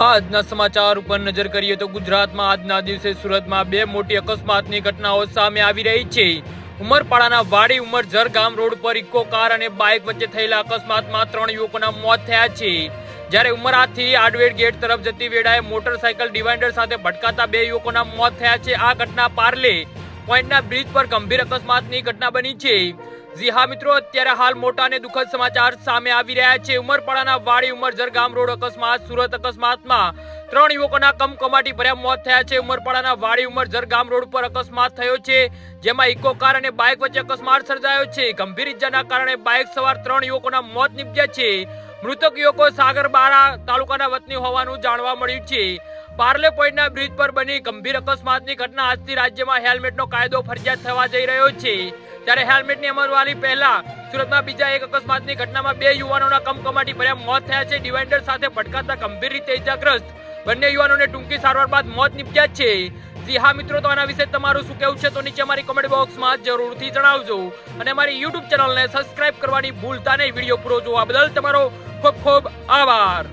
આજના સમાચાર ઉપર નજર કરીએ તો ગુજરાતમાં આજના દિવસે સુરતમાં બે મોટી અકસ્માતની ઘટનાઓ સામે આવી રહી છે. ઉમરપાડાના વાડી ઉમરઝર ગામ રોડ પર ઇકો કાર અને બાઇક વચ્ચે થયેલા અકસ્માતમાં ત્રણ યુવકોના મોત થયા છે. જ્યારે ઉમરાથી આડવેડ ગેટ તરફ જતી વેળાએ મોટરસાયકલ ડિવાઇડર સાથે ભટકાતા બે યુવકોના મોત થયા છે. આ ઘટના પાર્લે પોઈન્ટના બ્રિજ પર ગંભીર અકસ્માતની ઘટના બની છે. જી હા મિત્રો, અત્યારે હાલ મોટા અને દુઃખદ સમાચાર સામે આવી રહ્યા છે. ઉમરપાડાના વાડી ઉમરઝર ગામ રોડ અકસ્માત, સુરત અકસ્માતમાં ત્રણ યુવકોના કમકમાટી ભર્યા મોત થયા છે. ઉમરપાડાના વાડી ઉમરઝર ગામ રોડ પર અકસ્માત થયો છે, જેમાં ઇકો કાર અને બાઇક વચ્ચે અકસ્માત સર્જાયો છે. ગંભીર ઇજાના કારણે બાઇક સવાર ત્રણ યુવકોના મોત નીપજ્યા છે. મૃતક યુવકો સાગરબારા તાલુકાના વતની હોવાનું જાણવા મળ્યું છે. પાર્લે પોઈન્ટના બ્રિજ પર બની ગંભીર અકસ્માતની ઘટના. આજથી રાજ્યમાં હેલ્મેટનો કાયદો ફરજિયાત થવા જઈ રહ્યો છે. ત્યારે હેલ્મેટની અમલવારી પહેલા સુરતમાં બીજા એક અકસ્માતની ઘટનામાં બે યુવાનોના કમકમાટી ભર્યા મોત થયા છે. ડિવાઇડર સાથે ભટકાતા ગંભીર રીતે ઇજાગ્રસ્ત બંને યુવાનોને ટૂંકી સારવાર બાદ મોત નીપજ્યા છે. જી હા મિત્રો, તો આના વિશે તમારું શું કહેવું છે? તો નીચે અમારી કમેન્ટ બોક્સમાં જરૂરથી જણાવજો. અને અમારી યુટ્યુબ ચેનલને સબસ્ક્રાઇબ કરવાની ભૂલતા નહીં. વીડિયો પૂરો જોવા બદલ તમારો ખૂબ ખૂબ આભાર.